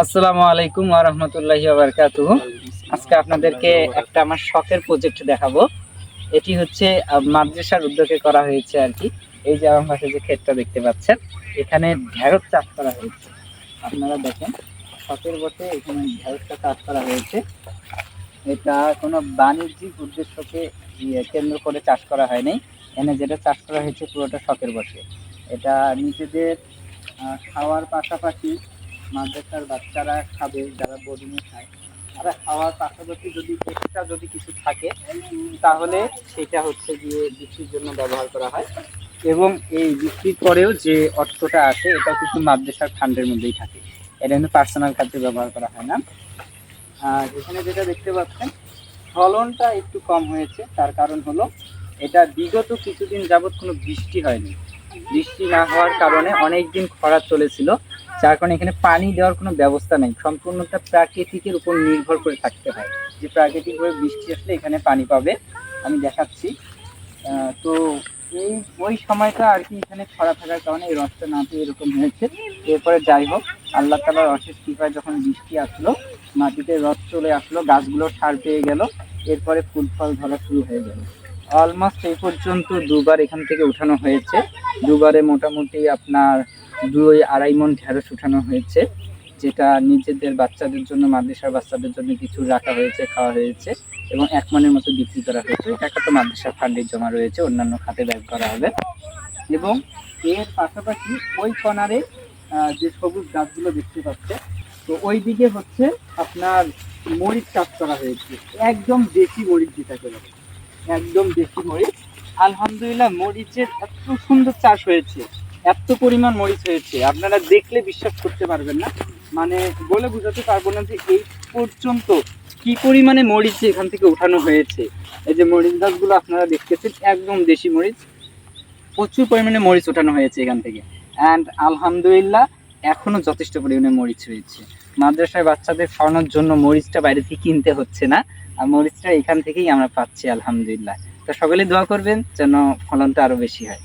আসসালামু আলাইকুম ওয়া বারাকাতুহু। আজকে আপনাদেরকে একটা আমার শখের প্রজেক্ট দেখাবো। এটি হচ্ছে মাদ্রাসার উদ্যোগে করা হয়েছে আর কি। এই যে আমার পাশে যে ক্ষেতটা দেখতে পাচ্ছেন, এখানে ঢেঁড়স চাষ করা হয়েছে। আপনারা দেখেন, শখের বসে এখানে ঢেঁড়সটা চাষ করা হয়েছে। এটা কোনো বাণিজ্যিক উদ্দেশ্যকে ইয়ে কেন্দ্র করে চাষ করা হয়নি এখানে যেটা চাষ করা হয়েছে পুরোটা শখের বসে এটা নিজেদের খাওয়ার পাশাপাশি মাদ্রাসার বাচ্চারা খাবে, যারা বোর্ডিংয়ে খায়। তারা খাওয়ার পাশাপাশি যদি এক্সট্রা যদি কিছু থাকে, তাহলে সেটা হচ্ছে গিয়ে বৃষ্টির জন্য ব্যবহার করা হয়। এবং এই বিক্রির পরেও যে অর্থটা আসে এটা কিন্তু মাদ্রাসার ফান্ডের মধ্যেই থাকে। এটা কিন্তু পার্সোনাল খাদ্যে ব্যবহার করা হয় না। আর এখানে যেটা দেখতে পাচ্ছেন, ফলনটা একটু কম হয়েছে। তার কারণ হলো, এটা বিগত কিছুদিন যাবৎ কোনো বৃষ্টি হয়নি। বৃষ্টি না হওয়ার কারণে অনেক দিন খরা চলেছিল। যার কারণে এখানে পানি দেওয়ার কোনো ব্যবস্থা নেই। সম্পূর্ণটা প্রাকৃতিকের উপর নির্ভর করে থাকতে হয়। যে প্রাকৃতিকভাবে বৃষ্টি আসলে এখানে পানি পাবে, আমি দেখাচ্ছি। তো এই, ওই সময়টা আর কি এখানে খরা থাকার কারণে এই রসটা না পেয়ে এরকম হয়েছে। এরপরে যাই হোক, আল্লাহ তালার অশেষ কৃপায় যখন বৃষ্টি আসলো, মাটিতে রস চলে আসলো, গাছগুলো সার পেয়ে গেল, এরপরে ফুল ফল ধরা শুরু হয়ে গেল। অলমোস্ট এই পর্যন্ত দুবার এখান থেকে উঠানো হয়েছে। দুবারে মোটামুটি আপনার দুই আড়াই মন ঢেঁড়স উঠানো হয়েছে যেটা নিজেদের বাচ্চাদের জন্য মাদ্রাসার বাচ্চাদের জন্য কিছু রাখা হয়েছে খাওয়া হয়েছে এবং এক মনের মতো বিক্রি করা হয়েছে। টাকা তো মাদ্রাসা ফান্ডে জমা রয়েছে অন্যান্য খাতে ব্যয় করা হবে। এবং এর পাশাপাশি ওই কর্নারে আহ, যে সবুজ গাছগুলো দেখতে পাচ্ছে তো ওই দিকে হচ্ছে আপনার মরিচ চাষ করা হয়েছে। একদম দেশি মরিচ যেটাকে বলে। একদম দেশি মরিচ। আলহামদুলিল্লাহ মরিচের এত সুন্দর চাষ হয়েছে। এত পরিমাণ মরিচ হয়েছে, আপনারা দেখলে বিশ্বাস করতে পারবেন না। মানে বলে বোঝাতে পারব না যে এই পর্যন্ত কি পরিমাণে মরিচ এখান থেকে উঠানো হয়েছে। এই যে মরিচ গাছগুলো আপনারা দেখতেছেন, একদম দেশি মরিচ। প্রচুর পরিমাণে মরিচ উঠানো হয়েছে এখান থেকে। অ্যান্ড আলহামদুলিল্লাহ, এখনও যথেষ্ট পরিমাণে মরিচ হয়েছে। মাদ্রাসায় বাচ্চাদের খাওয়ানোর জন্য মরিচটা বাইরে থেকে কিনতে হচ্ছে না, আর মরিচটা এখান থেকেই আমরা পাচ্ছি, আলহামদুলিল্লাহ। তো সকলে দোয়া করবেন যেন ফলনটা আরও বেশি হয়।